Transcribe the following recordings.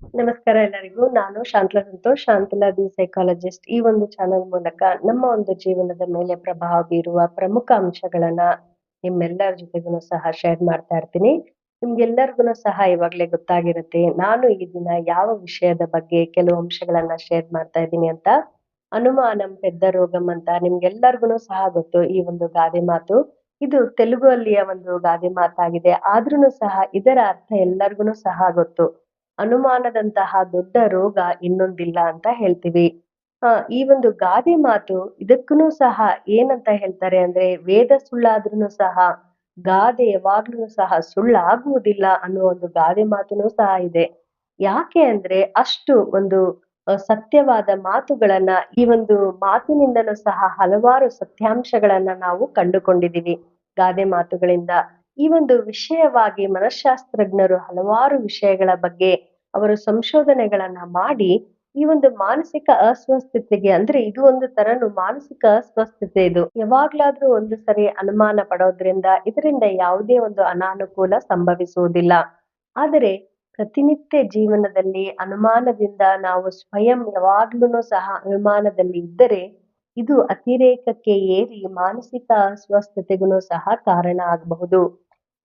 ನಮಸ್ಕಾರ ಎಲ್ಲರಿಗೂ. ನಾನು ಶಾಂತಲಾ ಸಂತೋಷ್, ಶಾಂತಲಾ ದಿ ಸೈಕಾಲಜಿಸ್ಟ್ ಈ ಒಂದು ಚಾನೆಲ್ ಮೂಲಕ ನಮ್ಮ ಒಂದು ಜೀವನದ ಮೇಲೆ ಪ್ರಭಾವ ಬೀರುವ ಪ್ರಮುಖ ಅಂಶಗಳನ್ನ ನಿಮ್ಮೆಲ್ಲರ ಜೊತೆಗೂ ಸಹ ಶೇರ್ ಮಾಡ್ತಾ ಇರ್ತೀನಿ. ನಿಮ್ಗೆಲ್ಲರಿಗೂ ಸಹ ಇವಾಗ್ಲೇ ಗೊತ್ತಾಗಿರುತ್ತೆ, ನಾನು ಈ ದಿನ ಯಾವ ವಿಷಯದ ಬಗ್ಗೆ ಕೆಲವು ಅಂಶಗಳನ್ನ ಶೇರ್ ಮಾಡ್ತಾ ಇದ್ದೀನಿ ಅಂತ. ಅನುಮಾನಂ ಪೆದ್ದ ರೋಗಂ ಅಂತ ನಿಮ್ಗೆಲ್ಲರಿಗೂ ಸಹ ಗೊತ್ತು ಈ ಒಂದು ಗಾದೆ ಮಾತು. ಇದು ತೆಲುಗು ಅಲ್ಲಿಯ ಒಂದು ಗಾದೆ ಮಾತಾಗಿದೆ. ಆದ್ರೂ ಸಹ ಇದರ ಅರ್ಥ ಎಲ್ಲರಿಗೂ ಸಹ ಗೊತ್ತು. ಅನುಮಾನದಂತಹ ದೊಡ್ಡ ರೋಗ ಇನ್ನೊಂದಿಲ್ಲ ಅಂತ ಹೇಳ್ತೀವಿ. ಈ ಒಂದು ಗಾದೆ ಮಾತು ಇದಕ್ಕೂ ಸಹ ಏನಂತ ಹೇಳ್ತಾರೆ ಅಂದ್ರೆ ವೇದ ಸುಳ್ಳಾದ್ರೂ ಸಹ, ಗಾದೆ ಯಾವಾಗ್ಲೂ ಸಹ ಸುಳ್ಳಾಗುವುದಿಲ್ಲ ಅನ್ನೋ ಒಂದು ಗಾದೆ ಮಾತುನೂ ಸಹ ಇದೆ. ಯಾಕೆ ಅಂದ್ರೆ ಅಷ್ಟು ಒಂದು ಸತ್ಯವಾದ ಮಾತುಗಳನ್ನ ಈ ಒಂದು ಮಾತಿನಿಂದಲೂ ಸಹ ಹಲವಾರು ಸತ್ಯಾಂಶಗಳನ್ನ ನಾವು ಕಂಡುಕೊಂಡಿದೀವಿ ಗಾದೆ ಮಾತುಗಳಿಂದ. ಈ ಒಂದು ವಿಷಯವಾಗಿ ಮನಃಶಾಸ್ತ್ರಜ್ಞರು ಹಲವಾರು ವಿಷಯಗಳ ಬಗ್ಗೆ ಅವರು ಸಂಶೋಧನೆಗಳನ್ನ ಮಾಡಿ ಈ ಒಂದು ಮಾನಸಿಕ ಅಸ್ವಸ್ಥತೆಗೆ ಅಂದ್ರೆ ಇದು ಒಂದು ತರನು ಮಾನಸಿಕ ಅಸ್ವಸ್ಥತೆ ಇದು. ಯಾವಾಗ್ಲಾದ್ರೂ ಒಂದು ಸರಿ ಅನುಮಾನ ಪಡೋದ್ರಿಂದ ಇದರಿಂದ ಯಾವುದೇ ಒಂದು ಅನಾನುಕೂಲ ಸಂಭವಿಸುವುದಿಲ್ಲ. ಆದರೆ ಪ್ರತಿನಿತ್ಯ ಜೀವನದಲ್ಲಿ ಅನುಮಾನದಿಂದ ನಾವು ಸ್ವಯಂ ಯಾವಾಗ್ಲೂ ಸಹ ಅನುಮಾನದಲ್ಲಿ ಇದ್ದರೆ ಇದು ಅತಿರೇಕಕ್ಕೆ ಏರಿ ಮಾನಸಿಕ ಅಸ್ವಸ್ಥತೆಗೂ ಸಹ ಕಾರಣ ಆಗಬಹುದು.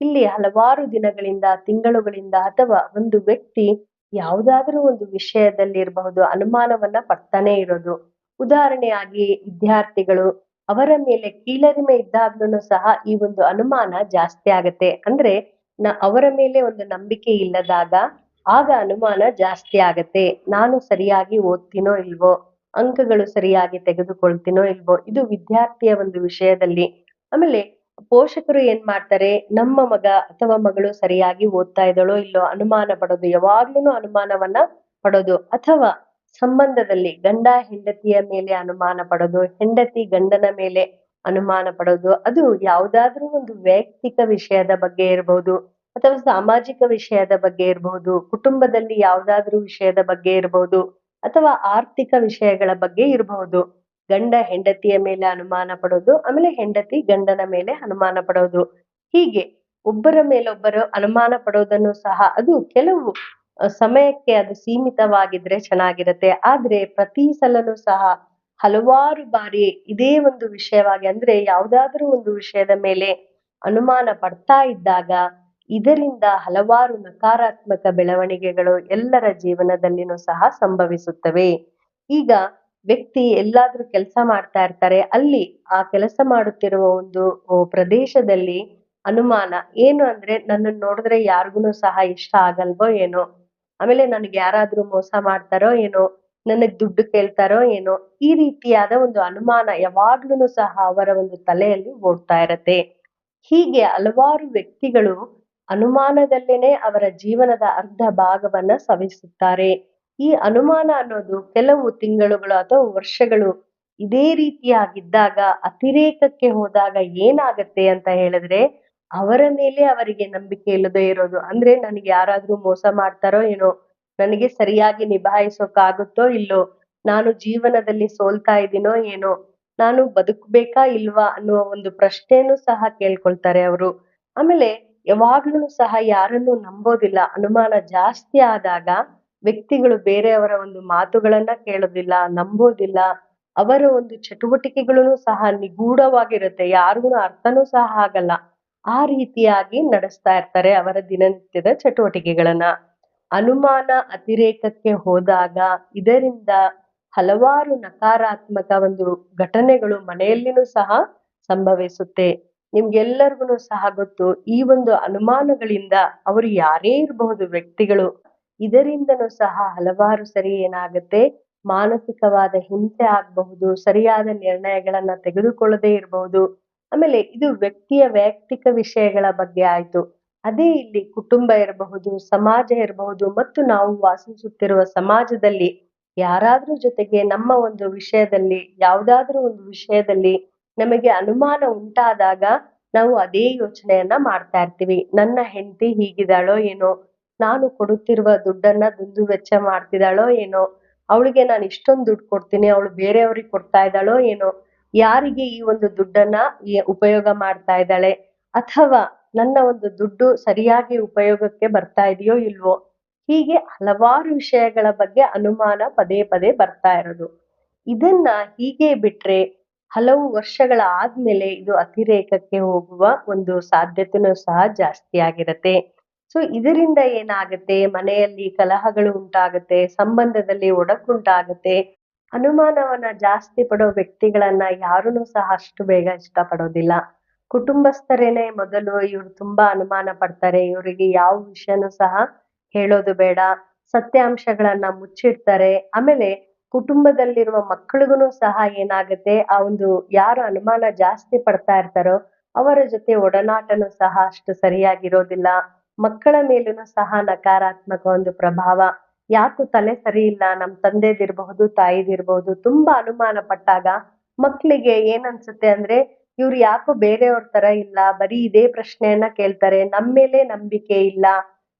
ಇಲ್ಲಿ ಹಲವಾರು ದಿನಗಳಿಂದ, ತಿಂಗಳುಗಳಿಂದ ಅಥವಾ ಒಂದು ವ್ಯಕ್ತಿ ಯಾವುದಾದ್ರೂ ಒಂದು ವಿಷಯದಲ್ಲಿ ಇರಬಹುದು, ಅನುಮಾನವನ್ನ ಪಡ್ತಾನೆ ಇರೋದು. ಉದಾಹರಣೆಯಾಗಿ ವಿದ್ಯಾರ್ಥಿಗಳು ಅವರ ಮೇಲೆ ಕೀಳರಿಮೆ ಇದ್ದಾಗ್ಲೂ ಸಹ ಈ ಒಂದು ಅನುಮಾನ ಜಾಸ್ತಿ ಆಗತ್ತೆ. ಅಂದ್ರೆ ನ ಅವರ ಮೇಲೆ ಒಂದು ನಂಬಿಕೆ ಇಲ್ಲದಾಗ ಆಗ ಅನುಮಾನ ಜಾಸ್ತಿ ಆಗತ್ತೆ. ನಾನು ಸರಿಯಾಗಿ ಓದ್ತೀನೋ ಇಲ್ವೋ, ಅಂಕಗಳು ಸರಿಯಾಗಿ ತೆಗೆದುಕೊಳ್ತೀನೋ ಇಲ್ವೋ, ಇದು ವಿದ್ಯಾರ್ಥಿಯ ಒಂದು ವಿಷಯದಲ್ಲಿ. ಆಮೇಲೆ ಪೋಷಕರು ಏನ್ ಮಾಡ್ತಾರೆ? ನಮ್ಮ ಮಗ ಅಥವಾ ಮಗಳು ಸರಿಯಾಗಿ ಓದ್ತಾ ಇದ್ದಾಳೋ ಇಲ್ಲೋ ಅನುಮಾನ ಪಡೋದು ಯಾವಾಗ್ಲೂ ಅನುಮಾನವನ್ನ ಪಡೋದು ಅಥವಾ ಸಂಬಂಧದಲ್ಲಿ ಗಂಡ ಹೆಂಡತಿಯ ಮೇಲೆ ಅನುಮಾನ ಪಡೋದು, ಹೆಂಡತಿ ಗಂಡನ ಮೇಲೆ ಅನುಮಾನ ಪಡೋದು, ಅದು ಯಾವುದಾದ್ರೂ ಒಂದು ವೈಯಕ್ತಿಕ ವಿಷಯದ ಬಗ್ಗೆ ಇರಬಹುದು ಅಥವಾ ಸಾಮಾಜಿಕ ವಿಷಯದ ಬಗ್ಗೆ ಇರಬಹುದು ಕುಟುಂಬದಲ್ಲಿ ಯಾವುದಾದ್ರೂ ವಿಷಯದ ಬಗ್ಗೆ ಇರಬಹುದು ಅಥವಾ ಆರ್ಥಿಕ ವಿಷಯಗಳ ಬಗ್ಗೆ ಇರಬಹುದು ಗಂಡ ಹೆಂಡತಿಯ ಮೇಲೆ ಅನುಮಾನ ಪಡೋದು, ಆಮೇಲೆ ಹೆಂಡತಿ ಗಂಡನ ಮೇಲೆ ಅನುಮಾನ ಪಡೋದು. ಹೀಗೆ ಒಬ್ಬರ ಮೇಲೊಬ್ಬರು ಅನುಮಾನ ಪಡೋದನ್ನು ಸಹ ಅದು ಕೆಲವು ಸಮಯಕ್ಕೆ ಅದು ಸೀಮಿತವಾಗಿದ್ರೆ ಚೆನ್ನಾಗಿರತ್ತೆ. ಆದ್ರೆ ಪ್ರತಿ ಸಲನೂ ಸಹ ಹಲವಾರು ಬಾರಿ ಇದೇ ಒಂದು ವಿಷಯವಾಗಿ, ಅಂದ್ರೆ ಯಾವುದಾದ್ರೂ ಒಂದು ವಿಷಯದ ಮೇಲೆ ಅನುಮಾನ ಪಡ್ತಾ ಇದ್ದಾಗ ಇದರಿಂದ ಹಲವಾರು ನಕಾರಾತ್ಮಕ ಬೆಳವಣಿಗೆಗಳು ಎಲ್ಲರ ಜೀವನದಲ್ಲಿನೂ ಸಹ ಸಂಭವಿಸುತ್ತವೆ. ಈಗ ವ್ಯಕ್ತಿ ಎಲ್ಲಾದ್ರೂ ಕೆಲಸ ಮಾಡ್ತಾ ಇರ್ತಾರೆ, ಅಲ್ಲಿ ಆ ಕೆಲಸ ಮಾಡುತ್ತಿರುವ ಒಂದು ಪ್ರದೇಶದಲ್ಲಿ ಅನುಮಾನ ಏನು ಅಂದ್ರೆ ನನ್ನನ್ನು ನೋಡಿದ್ರೆ ಯಾರಿಗೂ ಸಹ ಇಷ್ಟ ಆಗಲ್ವೋ ಏನೋ, ಆಮೇಲೆ ನನಗೆ ಯಾರಾದ್ರೂ ಮೋಸ ಮಾಡ್ತಾರೋ ಏನೋ, ನನಗ್ ದುಡ್ಡು ಕೇಳ್ತಾರೋ ಏನೋ, ಈ ರೀತಿಯಾದ ಒಂದು ಅನುಮಾನ ಯಾವಾಗ್ಲೂ ಸಹ ಅವರ ಒಂದು ತಲೆಯಲ್ಲಿ ಓಡ್ತಾ ಇರತ್ತೆ. ಹೀಗೆ ಹಲವಾರು ವ್ಯಕ್ತಿಗಳು ಅನುಮಾನದಲ್ಲೇನೆ ಅವರ ಜೀವನದ ಅರ್ಧ ಭಾಗವನ್ನ ಸವಿಸುತ್ತಾರೆ. ಈ ಅನುಮಾನ ಅನ್ನೋದು ಕೆಲವು ತಿಂಗಳುಗಳು ಅಥವಾ ವರ್ಷಗಳು ಇದೇ ರೀತಿಯಾಗಿದ್ದಾಗ ಅತಿರೇಕಕ್ಕೆ ಹೋದಾಗ ಏನಾಗತ್ತೆ ಅಂತ ಹೇಳಿದ್ರೆ ಅವರ ಮೇಲೆ ಅವರಿಗೆ ನಂಬಿಕೆ ಇಲ್ಲದೆ ಇರೋದು. ಅಂದ್ರೆ ನನಗೆ ಯಾರಾದ್ರೂ ಮೋಸ ಮಾಡ್ತಾರೋ ಏನೋ, ನನಗೆ ಸರಿಯಾಗಿ ನಿಭಾಯಿಸೋಕಾಗುತ್ತೋ ಇಲ್ಲೋ, ನಾನು ಜೀವನದಲ್ಲಿ ಸೋಲ್ತಾ ಇದ್ದೀನೋ ಏನೋ, ನಾನು ಬದುಕ್ಬೇಕಾ ಇಲ್ವಾ ಅನ್ನುವ ಒಂದು ಪ್ರಶ್ನೆನೂ ಸಹ ಕೇಳ್ಕೊಳ್ತಾರೆ ಅವರು. ಆಮೇಲೆ ಯಾವಾಗ್ಲೂ ಸಹ ಯಾರನ್ನು ನಂಬೋದಿಲ್ಲ. ಅನುಮಾನ ಜಾಸ್ತಿ ಆದಾಗ ವ್ಯಕ್ತಿಗಳು ಬೇರೆಯವರ ಒಂದು ಮಾತುಗಳನ್ನ ಕೇಳೋದಿಲ್ಲ, ನಂಬೋದಿಲ್ಲ. ಅವರ ಒಂದು ಚಟುವಟಿಕೆಗಳನ್ನು ಸಹ ನಿಗೂಢವಾಗಿರುತ್ತೆ. ಯಾರಿಗೂ ಅರ್ಥನೂ ಸಹ ಆಗಲ್ಲ. ಆ ರೀತಿಯಾಗಿ ನಡೆಸ್ತಾ ಇರ್ತಾರೆ ಅವರ ದಿನನಿತ್ಯದ ಚಟುವಟಿಕೆಗಳನ್ನ. ಅನುಮಾನ ಅತಿರೇಕಕ್ಕೆ ಹೋದಾಗ ಇದರಿಂದ ಹಲವಾರು ನಕಾರಾತ್ಮಕ ಒಂದು ಘಟನೆಗಳು ಮನೆಯಲ್ಲಿನೂ ಸಹ ಸಂಭವಿಸುತ್ತೆ. ನಿಮ್ಗೆಲ್ಲರಿಗೂ ಸಹ ಗೊತ್ತು, ಈ ಒಂದು ಅನುಮಾನಗಳಿಂದ ಅವರು ಯಾರೇ ಇರಬಹುದು ವ್ಯಕ್ತಿಗಳು. ಇದರಿಂದನೂ ಸಹ ಹಲವಾರು ಸರಿ ಏನಾಗುತ್ತೆ? ಮಾನಸಿಕವಾದ ಹಿಂಸೆ ಆಗಬಹುದು, ಸರಿಯಾದ ನಿರ್ಣಯಗಳನ್ನ ತೆಗೆದುಕೊಳ್ಳದೆ ಇರಬಹುದು. ಆಮೇಲೆ ಇದು ವ್ಯಕ್ತಿಯ ವೈಯಕ್ತಿಕ ವಿಷಯಗಳ ಬಗ್ಗೆ ಆಯ್ತು. ಅದೇ ಇಲ್ಲಿ ಕುಟುಂಬ ಇರಬಹುದು, ಸಮಾಜ ಇರಬಹುದು ಮತ್ತು ನಾವು ವಾಸಿಸುತ್ತಿರುವ ಸಮಾಜದಲ್ಲಿ ಯಾರಾದ್ರೂ ಜೊತೆಗೆ ನಮ್ಮ ಒಂದು ವಿಷಯದಲ್ಲಿ, ಯಾವುದಾದ್ರೂ ಒಂದು ವಿಷಯದಲ್ಲಿ ನಮಗೆ ಅನುಮಾನ ಉಂಟಾದಾಗ ನಾವು ಅದೇ ಯೋಚನೆಯನ್ನ ಮಾಡ್ತಾ ಇರ್ತೀವಿ. ನನ್ನ ಹೆಂಡತಿ ಹೀಗಿದ್ದಾಳೋ ಏನೋ ನಾನು ಕೊಡುತ್ತಿರುವ ದುಡ್ಡನ್ನ ದುಂದು ವೆಚ್ಚ ಮಾಡ್ತಿದ್ದಾಳೋ ಏನೋ, ಅವಳಿಗೆ ನಾನು ಇಷ್ಟೊಂದು ದುಡ್ಡು ಕೊಡ್ತೀನಿ, ಅವಳು ಬೇರೆಯವ್ರಿಗೆ ಕೊಡ್ತಾ ಇದ್ದಾಳೋ ಏನೋ, ಯಾರಿಗೆ ಈ ಒಂದು ದುಡ್ಡನ್ನ ಉಪಯೋಗ ಮಾಡ್ತಾ ಇದ್ದಾಳೆ? ಅಥವಾ ನನ್ನ ಒಂದು ದುಡ್ಡು ಸರಿಯಾಗಿ ಉಪಯೋಗಕ್ಕೆ ಬರ್ತಾ ಇದೆಯೋ ಇಲ್ವೋ? ಹೀಗೆ ಹಲವಾರು ವಿಷಯಗಳ ಬಗ್ಗೆ ಅನುಮಾನ ಪದೇ ಪದೇ ಬರ್ತಾ ಇರೋದು. ಇದನ್ನ ಹೀಗೆ ಬಿಟ್ರೆ ಹಲವು ವರ್ಷಗಳ ಆದ್ಮೇಲೆ ಇದು ಅತಿರೇಕಕ್ಕೆ ಹೋಗುವ ಒಂದು ಸಾಧ್ಯತೆನೂ ಸಹ ಜಾಸ್ತಿ ಆಗಿರತ್ತೆ. ಸೊ ಇದರಿಂದ ಏನಾಗುತ್ತೆ? ಮನೆಯಲ್ಲಿ ಕಲಹಗಳು ಉಂಟಾಗುತ್ತೆ, ಸಂಬಂಧದಲ್ಲಿ ಒಡಕುಂಟಾಗುತ್ತೆ. ಅನುಮಾನವನ್ನ ಜಾಸ್ತಿ ಪಡೋ ವ್ಯಕ್ತಿಗಳನ್ನ ಯಾರೂ ಸಹ ಅಷ್ಟು ಬೇಗ ಇಷ್ಟಪಡೋದಿಲ್ಲ. ಕುಟುಂಬಸ್ಥರೇನೆ ಮೊದಲು ಇವ್ರು ತುಂಬಾ ಅನುಮಾನ ಪಡ್ತಾರೆ. ಇವರಿಗೆ ಯಾವ ವಿಷಯನೂ ಸಹ ಹೇಳೋದು ಬೇಡ. ಸತ್ಯಾಂಶಗಳನ್ನ ಮುಚ್ಚಿಡ್ತಾರೆ. ಆಮೇಲೆ ಕುಟುಂಬದಲ್ಲಿರುವ ಮಕ್ಕಳಿಗೂ ಸಹ ಏನಾಗುತ್ತೆ? ಆ ಒಂದು ಯಾರು ಅನುಮಾನ ಜಾಸ್ತಿ ಪಡ್ತಾ ಇರ್ತಾರೋ, ಅವರ ಜೊತೆ ಒಡನಾಟನೂ ಸಹ ಅಷ್ಟು ಸರಿಯಾಗಿರೋದಿಲ್ಲ. ಮಕ್ಕಳ ಮೇಲೂ ಸಹ ನಕಾರಾತ್ಮಕ ಒಂದು ಪ್ರಭಾವ. ಯಾಕೂ ತಲೆ ಸರಿ ಇಲ್ಲ, ನಮ್ ತಂದೆದಿರ್ಬಹುದು, ತಾಯಿದಿರ್ಬಹುದು, ತುಂಬಾ ಅನುಮಾನ ಪಟ್ಟಾಗ ಮಕ್ಕಳಿಗೆ ಏನನ್ಸುತ್ತೆ ಅಂದ್ರೆ, ಇವ್ರು ಯಾಕೋ ಬೇರೆಯವ್ರ ತರ ಇಲ್ಲ, ಬರೀ ಇದೇ ಪ್ರಶ್ನೆಯನ್ನ ಕೇಳ್ತಾರೆ, ನಮ್ ಮೇಲೆ ನಂಬಿಕೆ ಇಲ್ಲ.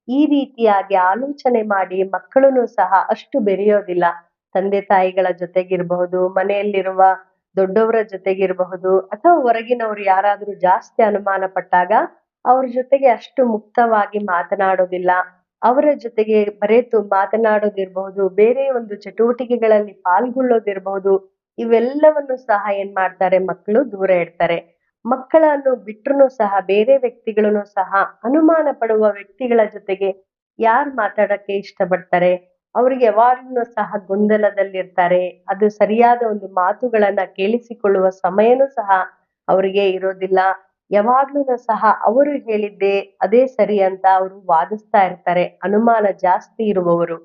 ಈ ರೀತಿಯಾಗಿ ಆಲೋಚನೆ ಮಾಡಿ ಮಕ್ಕಳನ್ನು ಸಹ ಅಷ್ಟು ಬೆರೆಯೋದಿಲ್ಲ. ತಂದೆ ತಾಯಿಗಳ ಜೊತೆಗಿರ್ಬಹುದು, ಮನೆಯಲ್ಲಿರುವ ದೊಡ್ಡವರ ಜೊತೆಗಿರ್ಬಹುದು, ಅಥವಾ ಹೊರಗಿನವ್ರು ಯಾರಾದ್ರೂ ಜಾಸ್ತಿ ಅನುಮಾನ ಪಟ್ಟಾಗ ಅವ್ರ ಜೊತೆಗೆ ಅಷ್ಟು ಮುಕ್ತವಾಗಿ ಮಾತನಾಡೋದಿಲ್ಲ. ಅವರ ಜೊತೆಗೆ ಬರೆತು ಮಾತನಾಡೋದಿರ್ಬಹುದು, ಬೇರೆ ಒಂದು ಚಟುವಟಿಕೆಗಳಲ್ಲಿ ಪಾಲ್ಗೊಳ್ಳೋದಿರ್ಬಹುದು, ಇವೆಲ್ಲವನ್ನು ಸಹ ಏನ್ ಮಾಡ್ತಾರೆ ಮಕ್ಕಳು ದೂರ ಇಡ್ತಾರೆ. ಮಕ್ಕಳನ್ನು ಬಿಟ್ರು ಸಹ, ಬೇರೆ ವ್ಯಕ್ತಿಗಳನ್ನು ಸಹ, ಅನುಮಾನ ಪಡುವ ವ್ಯಕ್ತಿಗಳ ಜೊತೆಗೆ ಯಾರು ಮಾತಾಡಕ್ಕೆ ಇಷ್ಟಪಡ್ತಾರೆ? ಅವ್ರಿಗೆ ಯಾವಾಗ್ಲೂ ಸಹ ಗೊಂದಲದಲ್ಲಿರ್ತಾರೆ. ಅದು ಸರಿಯಾದ ಒಂದು ಮಾತುಗಳನ್ನ ಕೇಳಿಸಿಕೊಳ್ಳುವ ಸಮಯನೂ ಸಹ ಅವರಿಗೆ ಇರೋದಿಲ್ಲ. ಯಾವಾಗ್ಲೂ ಸಹ ಅವರು ಹೇಳಿದ್ದೆ ಅದೇ ಸರಿ ಅಂತ ಅವರು ವಾದಿಸ್ತಾ ಇರ್ತಾರೆ, ಅನುಮಾನ ಜಾಸ್ತಿ ಇರುವವರು.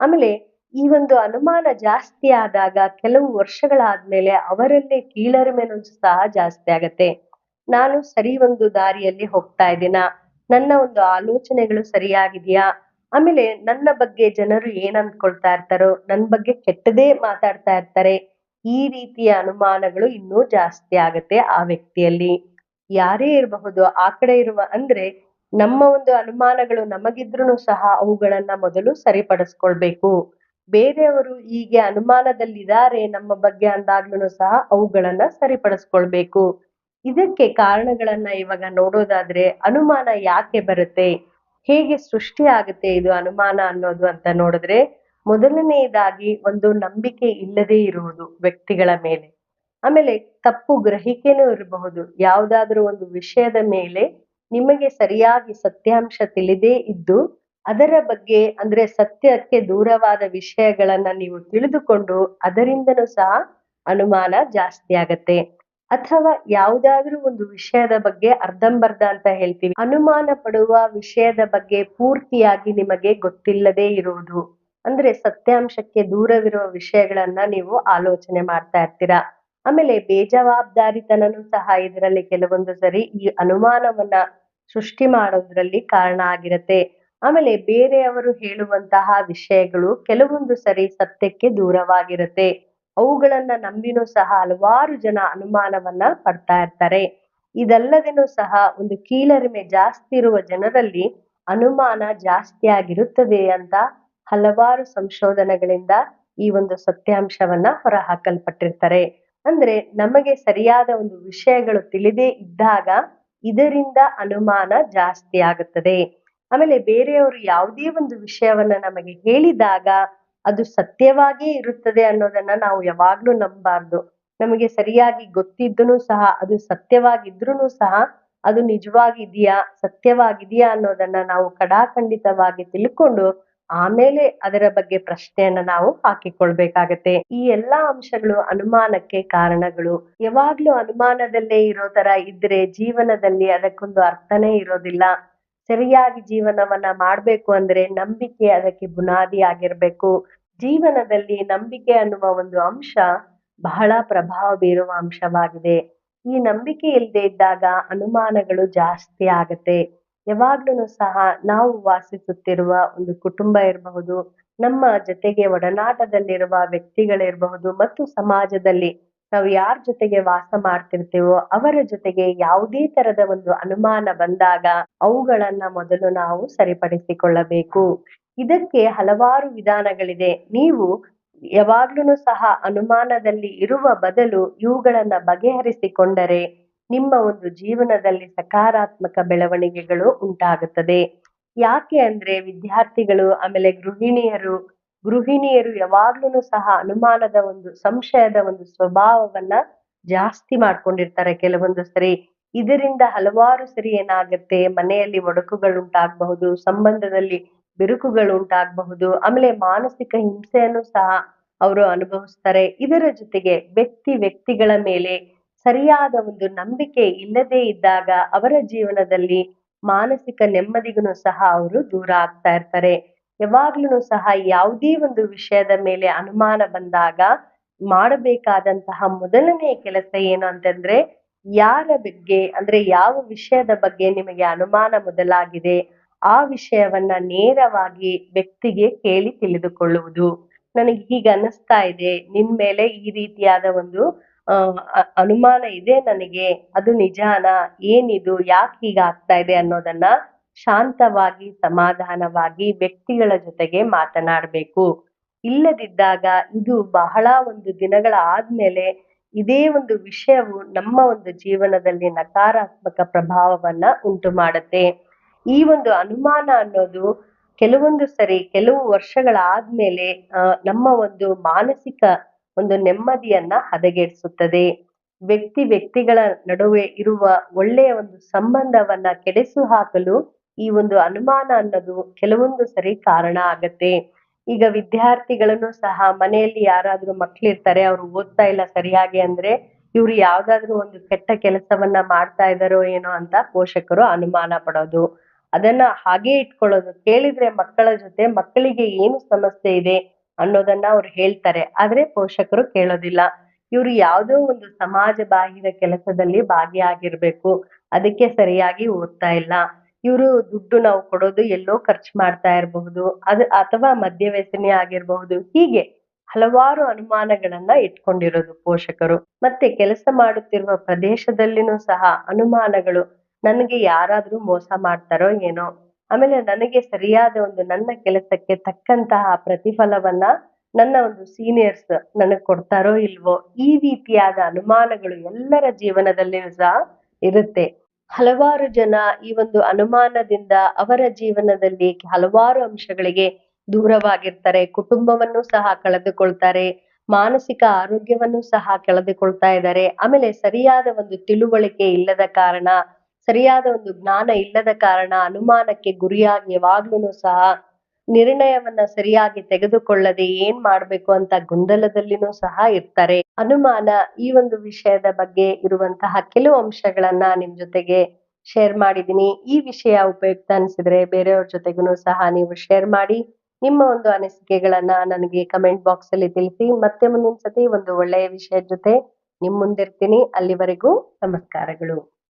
ಆಮೇಲೆ ಈ ಒಂದು ಅನುಮಾನ ಜಾಸ್ತಿ ಆದಾಗ ಕೆಲವು ವರ್ಷಗಳಾದ್ಮೇಲೆ ಅವರಲ್ಲೇ ಕೀಳರಿಮೆನೂ ಸಹ ಜಾಸ್ತಿ ಆಗತ್ತೆ. ನಾನು ಸರಿ ಒಂದು ದಾರಿಯಲ್ಲಿ ಹೋಗ್ತಾ ಇದ್ದೀನ? ನನ್ನ ಒಂದು ಆಲೋಚನೆಗಳು ಸರಿಯಾಗಿದೆಯಾ? ಆಮೇಲೆ ನನ್ನ ಬಗ್ಗೆ ಜನರು ಏನ್ ಅಂದ್ಕೊಳ್ತಾ ಇರ್ತಾರೋ, ನನ್ ಬಗ್ಗೆ ಕೆಟ್ಟದೇ ಮಾತಾಡ್ತಾ ಇರ್ತಾರೆ, ಈ ರೀತಿಯ ಅನುಮಾನಗಳು ಇನ್ನೂ ಜಾಸ್ತಿ ಆಗತ್ತೆ ಆ ವ್ಯಕ್ತಿಯಲ್ಲಿ. ಯಾರೇ ಇರಬಹುದು, ಆ ಕಡೆ ಇರುವ ಅಂದ್ರೆ ನಮ್ಮ ಒಂದು ಅನುಮಾನಗಳು ನಮಗಿದ್ರೂನು ಸಹ ಅವುಗಳನ್ನ ಮೊದಲು ಸರಿಪಡಿಸ್ಕೊಳ್ಬೇಕು. ಬೇರೆಯವರು ಹೀಗೆ ಅನುಮಾನದಲ್ಲಿದ್ದಾರೆ ನಮ್ಮ ಬಗ್ಗೆ ಅಂದಾಗ್ಲೂ ಸಹ ಅವುಗಳನ್ನ ಸರಿಪಡಿಸ್ಕೊಳ್ಬೇಕು. ಇದಕ್ಕೆ ಕಾರಣಗಳನ್ನ ಇವಾಗ ನೋಡೋದಾದ್ರೆ ಅನುಮಾನ ಯಾಕೆ ಬರುತ್ತೆ? ಹೇಗೆ ಸೃಷ್ಟಿ ಆಗುತ್ತೆ ಇದು ಅನುಮಾನ ಅನ್ನೋದು ಅಂತ ನೋಡಿದ್ರೆ ಮೊದಲನೆಯದಾಗಿ ಒಂದು ನಂಬಿಕೆ ಇಲ್ಲದೆ ಇರುವುದು ವ್ಯಕ್ತಿಗಳ ಮೇಲೆ. ಆಮೇಲೆ ತಪ್ಪು ಗ್ರಹಿಕೆನೂ ಇರಬಹುದು. ಯಾವುದಾದ್ರೂ ಒಂದು ವಿಷಯದ ಮೇಲೆ ನಿಮಗೆ ಸರಿಯಾಗಿ ಸತ್ಯಾಂಶ ತಿಳಿದೇ ಇದ್ದು, ಅದರ ಬಗ್ಗೆ ಅಂದ್ರೆ ಸತ್ಯಕ್ಕೆ ದೂರವಾದ ವಿಷಯಗಳನ್ನ ನೀವು ತಿಳಿದುಕೊಂಡು ಅದರಿಂದನೂ ಸಹ ಅನುಮಾನ ಜಾಸ್ತಿ ಆಗತ್ತೆ. ಅಥವಾ ಯಾವುದಾದ್ರೂ ಒಂದು ವಿಷಯದ ಬಗ್ಗೆ ಅರ್ಧಂಬರ್ಧ ಅಂತ ಹೇಳ್ತೀವಿ. ಅನುಮಾನ ಪಡುವ ವಿಷಯದ ಬಗ್ಗೆ ಪೂರ್ತಿಯಾಗಿ ನಿಮಗೆ ಗೊತ್ತಿಲ್ಲದೆ ಇರುವುದು. ಅಂದ್ರೆ ಸತ್ಯಾಂಶಕ್ಕೆ ದೂರವಿರುವ ವಿಷಯಗಳನ್ನ ನೀವು ಆಲೋಚನೆ ಮಾಡ್ತಾ ಇರ್ತೀರಾ. ಆಮೇಲೆ ಬೇಜವಾಬ್ದಾರಿತನನೂ ಸಹ ಇದರಲ್ಲಿ ಕೆಲವೊಂದು ಸರಿ ಈ ಅನುಮಾನವನ್ನ ಸೃಷ್ಟಿ ಮಾಡೋದ್ರಲ್ಲಿ ಕಾರಣ ಆಗಿರತ್ತೆ. ಆಮೇಲೆ ಬೇರೆಯವರು ಹೇಳುವಂತಹ ವಿಷಯಗಳು ಕೆಲವೊಂದು ಸರಿ ಸತ್ಯಕ್ಕೆ ದೂರವಾಗಿರುತ್ತೆ. ಅವುಗಳನ್ನ ನಂಬಿನೂ ಸಹ ಹಲವಾರು ಜನ ಅನುಮಾನವನ್ನ ಪಡ್ತಾ ಇರ್ತಾರೆ. ಇದಲ್ಲದೇನೂ ಸಹ ಒಂದು ಕೀಳರಿಮೆ ಜಾಸ್ತಿ ಇರುವ ಜನರಲ್ಲಿ ಅನುಮಾನ ಜಾಸ್ತಿ ಆಗಿರುತ್ತದೆ ಅಂತ ಹಲವಾರು ಸಂಶೋಧನೆಗಳಿಂದ ಈ ಒಂದು ಸತ್ಯಾಂಶವನ್ನ ಹೊರಹಾಕಲ್ಪಟ್ಟಿರ್ತಾರೆ. ಅಂದ್ರೆ ನಮಗೆ ಸರಿಯಾದ ಒಂದು ವಿಷಯಗಳು ತಿಳಿದೇ ಇದ್ದಾಗ ಇದರಿಂದ ಅನುಮಾನ ಜಾಸ್ತಿ ಆಗುತ್ತದೆ. ಆಮೇಲೆ ಬೇರೆಯವರು ಯಾವುದೇ ಒಂದು ವಿಷಯವನ್ನ ನಮಗೆ ಹೇಳಿದಾಗ ಅದು ಸತ್ಯವಾಗಿಯೇ ಇರುತ್ತದೆ ಅನ್ನೋದನ್ನ ನಾವು ಯಾವಾಗ್ಲೂ ನಂಬಾರ್ದು ನಮಗೆ ಸರಿಯಾಗಿ ಗೊತ್ತಿದ್ದನು ಸಹ, ಅದು ಸತ್ಯವಾಗಿದ್ರು ಸಹ, ಅದು ನಿಜವಾಗಿದೆಯಾ, ಸತ್ಯವಾಗಿದೆಯಾ ಅನ್ನೋದನ್ನ ನಾವು ಕಡಾಖಂಡಿತವಾಗಿ ತಿಳ್ಕೊಂಡು ಆಮೇಲೆ ಅದರ ಬಗ್ಗೆ ಪ್ರಶ್ನೆಯನ್ನ ನಾವು ಹಾಕಿಕೊಳ್ಬೇಕಾಗತ್ತೆ. ಈ ಎಲ್ಲಾ ಅಂಶಗಳು ಅನುಮಾನಕ್ಕೆ ಕಾರಣಗಳು. ಯಾವಾಗ್ಲೂ ಅನುಮಾನದಲ್ಲೇ ಇರೋ ತರ ಇದ್ರೆ ಜೀವನದಲ್ಲಿ ಅದಕ್ಕೊಂದು ಅರ್ಥನೇ ಇರೋದಿಲ್ಲ. ಸರಿಯಾಗಿ ಜೀವನವನ್ನ ಮಾಡ್ಬೇಕು ಅಂದ್ರೆ ನಂಬಿಕೆ ಅದಕ್ಕೆ ಬುನಾದಿ ಆಗಿರ್ಬೇಕು. ಜೀವನದಲ್ಲಿ ನಂಬಿಕೆ ಅನ್ನುವ ಒಂದು ಅಂಶ ಬಹಳ ಪ್ರಭಾವ ಬೀರುವ ಅಂಶವಾಗಿದೆ. ಈ ನಂಬಿಕೆ ಇಲ್ಲದೆ ಇದ್ದಾಗ ಅನುಮಾನಗಳು ಜಾಸ್ತಿ ಆಗತ್ತೆ. ಯಾವಾಗ್ಲೂ ಸಹ ನಾವು ವಾಸಿಸುತ್ತಿರುವ ಒಂದು ಕುಟುಂಬ ಇರಬಹುದು, ನಮ್ಮ ಜೊತೆಗೆ ಒಡನಾಟದಲ್ಲಿರುವ ವ್ಯಕ್ತಿಗಳಿರಬಹುದು ಮತ್ತು ಸಮಾಜದಲ್ಲಿ ನಾವು ಯಾರ ಜೊತೆಗೆ ವಾಸ ಮಾಡ್ತಿರ್ತೀವೋ ಅವರ ಜೊತೆಗೆ ಯಾವುದೇ ತರದ ಒಂದು ಅನುಮಾನ ಬಂದಾಗ ಅವುಗಳನ್ನ ಮೊದಲು ನಾವು ಸರಿಪಡಿಸಿಕೊಳ್ಳಬೇಕು. ಇದಕ್ಕೆ ಹಲವಾರು ವಿಧಾನಗಳಿದೆ. ನೀವು ಯಾವಾಗ್ಲೂ ಸಹ ಅನುಮಾನದಲ್ಲಿ ಇರುವ ಬದಲು ಇವುಗಳನ್ನ ಬಗೆಹರಿಸಿಕೊಂಡರೆ ನಿಮ್ಮ ಒಂದು ಜೀವನದಲ್ಲಿ ಸಕಾರಾತ್ಮಕ ಬೆಳವಣಿಗೆಗಳು ಉಂಟಾಗುತ್ತದೆ. ಯಾಕೆ ಅಂದ್ರೆ ವಿದ್ಯಾರ್ಥಿಗಳು, ಆಮೇಲೆ ಗೃಹಿಣಿಯರು ಗೃಹಿಣಿಯರು ಯಾವಾಗ್ಲೂ ಸಹ ಅನುಮಾನದ ಒಂದು, ಸಂಶಯದ ಒಂದು ಸ್ವಭಾವವನ್ನ ಜಾಸ್ತಿ ಮಾಡ್ಕೊಂಡಿರ್ತಾರೆ ಕೆಲವೊಂದು ಸರಿ. ಇದರಿಂದ ಹಲವಾರು ಸರಿ ಏನಾಗುತ್ತೆ, ಮನೆಯಲ್ಲಿ ಒಡಕುಗಳು ಉಂಟಾಗಬಹುದು ಸಂಬಂಧದಲ್ಲಿ ಬಿರುಕುಗಳು ಉಂಟಾಗಬಹುದು, ಆಮೇಲೆ ಮಾನಸಿಕ ಹಿಂಸೆಯನ್ನು ಸಹ ಅವರು ಅನುಭವಿಸ್ತಾರೆ. ಇದರ ಜೊತೆಗೆ ವ್ಯಕ್ತಿ ವ್ಯಕ್ತಿಗಳ ಮೇಲೆ ಸರಿಯಾದ ಒಂದು ನಂಬಿಕೆ ಇಲ್ಲದೆ ಇದ್ದಾಗ ಅವರ ಜೀವನದಲ್ಲಿ ಮಾನಸಿಕ ನೆಮ್ಮದಿಗೂ ಸಹ ಅವರು ದೂರ ಆಗ್ತಾ ಇರ್ತಾರೆ. ಯಾವಾಗ್ಲೂ ಸಹ ಯಾವುದೇ ಒಂದು ವಿಷಯದ ಮೇಲೆ ಅನುಮಾನ ಬಂದಾಗ ಮಾಡಬೇಕಾದಂತಹ ಮೊದಲನೇ ಕೆಲಸ ಏನು ಅಂತಂದ್ರೆ ಯಾರ ಬಗ್ಗೆ ಅಂದ್ರೆ ಯಾವ ವಿಷಯದ ಬಗ್ಗೆ ನಿಮಗೆ ಅನುಮಾನ ಮೊದಲಾಗಿದೆ ಆ ವಿಷಯವನ್ನ ನೇರವಾಗಿ ವ್ಯಕ್ತಿಗೆ ಕೇಳಿ ತಿಳಿದುಕೊಳ್ಳುವುದು. ನನಗೆ ಹೀಗೆ ಅನ್ನಿಸ್ತಾ ಇದೆ. ನಿನ್ ಮೇಲೆ ಈ ರೀತಿಯಾದ ಒಂದು ಅನುಮಾನ ಇದೆ ನನಗೆ. ಅದು ನಿಜಾನಾ? ಏನಿದು? ಯಾಕೆ ಹೀಗಾಗ್ತಾ ಇದೆ ಅನ್ನೋದನ್ನ ಶಾಂತವಾಗಿ, ಸಮಾಧಾನವಾಗಿ ವ್ಯಕ್ತಿಗಳ ಜೊತೆಗೆ ಮಾತನಾಡಬೇಕು. ಇಲ್ಲದಿದ್ದಾಗ ಇದು ಬಹಳ ಒಂದು ದಿನಗಳ ಆದ್ಮೇಲೆ ಇದೇ ಒಂದು ವಿಷಯವು ನಮ್ಮ ಒಂದು ಜೀವನದಲ್ಲಿ ನಕಾರಾತ್ಮಕ ಪ್ರಭಾವವನ್ನ ಉಂಟು ಮಾಡುತ್ತೆ. ಈ ಒಂದು ಅನುಮಾನ ಅನ್ನೋದು ಕೆಲವೊಂದು ಸರಿ, ಕೆಲವು ವರ್ಷಗಳಾದ್ಮೇಲೆ ಅಹ್ ನಮ್ಮ ಒಂದು ಮಾನಸಿಕ ಒಂದು ನೆಮ್ಮದಿಯನ್ನ ಹದಗೆಡಿಸುತ್ತದೆ. ವ್ಯಕ್ತಿ ವ್ಯಕ್ತಿಗಳ ನಡುವೆ ಇರುವ ಒಳ್ಳೆಯ ಒಂದು ಸಂಬಂಧವನ್ನ ಕೆಡಿಸು ಹಾಕಲು ಈ ಒಂದು ಅನುಮಾನ ಅನ್ನೋದು ಕೆಲವೊಂದು ಸರಿ ಕಾರಣ ಆಗತ್ತೆ. ಈಗ ವಿದ್ಯಾರ್ಥಿಗಳನ್ನು ಸಹ ಮನೆಯಲ್ಲಿ ಯಾರಾದ್ರೂ ಮಕ್ಳಿರ್ತಾರೆ, ಅವ್ರು ಓದ್ತಾ ಇಲ್ಲ ಸರಿಯಾಗಿ ಅಂದ್ರೆ ಇವ್ರು ಯಾವ್ದಾದ್ರು ಒಂದು ಕೆಟ್ಟ ಕೆಲಸವನ್ನ ಮಾಡ್ತಾ ಇದಾರೋ ಏನೋ ಅಂತ ಪೋಷಕರು ಅನುಮಾನ ಪಡೋದು. ಅದನ್ನ ಹಾಗೆ ಇಟ್ಕೊಳ್ಳೋದು. ಕೇಳಿದ್ರೆ ಮಕ್ಕಳ ಜೊತೆ ಮಕ್ಕಳಿಗೆ ಏನು ಸಮಸ್ಯೆ ಇದೆ? ಅನ್ನೋದನ್ನ ಅವ್ರು ಹೇಳ್ತಾರೆ. ಆದ್ರೆ ಪೋಷಕರು ಕೇಳೋದಿಲ್ಲ. ಇವ್ರು ಯಾವುದೋ ಒಂದು ಸಮಾಜ ಬಾಹಿರ ಕೆಲಸದಲ್ಲಿ ಭಾಗಿಯಾಗಿರ್ಬೇಕು. ಅದಕ್ಕೆ ಸರಿಯಾಗಿ ಓದ್ತಾ ಇಲ್ಲ. ಇವರು ದುಡ್ಡು ನಾವು ಕೊಡೋದು ಎಲ್ಲೋ ಖರ್ಚು ಮಾಡ್ತಾ ಇರಬಹುದು. ಅದು ಅಥವಾ ಮದ್ಯ ಆಗಿರಬಹುದು. ಹೀಗೆ ಹಲವಾರು ಅನುಮಾನಗಳನ್ನ ಇಟ್ಕೊಂಡಿರೋದು ಪೋಷಕರು. ಮತ್ತೆ ಕೆಲಸ ಮಾಡುತ್ತಿರುವ ಪ್ರದೇಶದಲ್ಲಿನೂ ಸಹ ಅನುಮಾನಗಳು. ನನಗೆ ಯಾರಾದ್ರೂ ಮೋಸ ಮಾಡ್ತಾರೋ ಏನೋ. ಆಮೇಲೆ ನನಗೆ ಸರಿಯಾದ ಒಂದು ನನ್ನ ಕೆಲಸಕ್ಕೆ ತಕ್ಕಂತಹ ಪ್ರತಿಫಲವನ್ನ ನನ್ನ ಒಂದು ಸೀನಿಯರ್ಸ್ ನನಗ್ ಕೊಡ್ತಾರೋ ಇಲ್ವೋ ಈ ರೀತಿಯಾದ ಅನುಮಾನಗಳು ಎಲ್ಲರ ಜೀವನದಲ್ಲಿಯೂ ಸಹ ಇರುತ್ತೆ. ಹಲವಾರು ಜನ ಈ ಒಂದು ಅನುಮಾನದಿಂದ ಅವರ ಜೀವನದಲ್ಲಿ ಹಲವಾರು ಅಂಶಗಳಿಗೆ ದೂರವಾಗಿರ್ತಾರೆ. ಕುಟುಂಬವನ್ನು ಸಹ ಕಳೆದುಕೊಳ್ತಾರೆ. ಮಾನಸಿಕ ಆರೋಗ್ಯವನ್ನು ಸಹ ಕಳೆದುಕೊಳ್ತಾ ಇದ್ದಾರೆ. ಆಮೇಲೆ ಸರಿಯಾದ ಒಂದು ತಿಳುವಳಿಕೆ ಇಲ್ಲದ ಕಾರಣ ಸರಿಯಾದ ಒಂದು ಜ್ಞಾನ ಇಲ್ಲದ ಕಾರಣ ಅನುಮಾನಕ್ಕೆ ಗುರಿಯಾಗಿ ಯಾವಾಗ್ಲೂ ಸಹ ನಿರ್ಣಯವನ್ನ ಸರಿಯಾಗಿ ತೆಗೆದುಕೊಳ್ಳದೆ ಏನ್ ಮಾಡ್ಬೇಕು ಅಂತ ಗೊಂದಲದಲ್ಲಿನೂ ಸಹ ಇರ್ತಾರೆ. ಅನುಮಾನ ಈ ಒಂದು ವಿಷಯದ ಬಗ್ಗೆ ಇರುವಂತಹ ಕೆಲವು ಅಂಶಗಳನ್ನ ನಿಮ್ ಜೊತೆಗೆ ಶೇರ್ ಮಾಡಿದೀನಿ ಈ ವಿಷಯ ಉಪಯುಕ್ತ ಅನಿಸಿದ್ರೆ ಬೇರೆಯವ್ರ ಜೊತೆಗೂ ಸಹ ನೀವು ಶೇರ್ ಮಾಡಿ. ನಿಮ್ಮ ಒಂದು ಅನಿಸಿಕೆಗಳನ್ನ ನನಗೆ ಕಮೆಂಟ್ ಬಾಕ್ಸ್ ಅಲ್ಲಿ ತಿಳಿಸಿ. ಮತ್ತೆ ಮುಂದಿನ ಸತಿ ಒಂದು ಒಳ್ಳೆಯ ವಿಷಯದ ಜೊತೆ ನಿಮ್ ಮುಂದಿರ್ತೀನಿ. ಅಲ್ಲಿವರೆಗೂ ನಮಸ್ಕಾರಗಳು.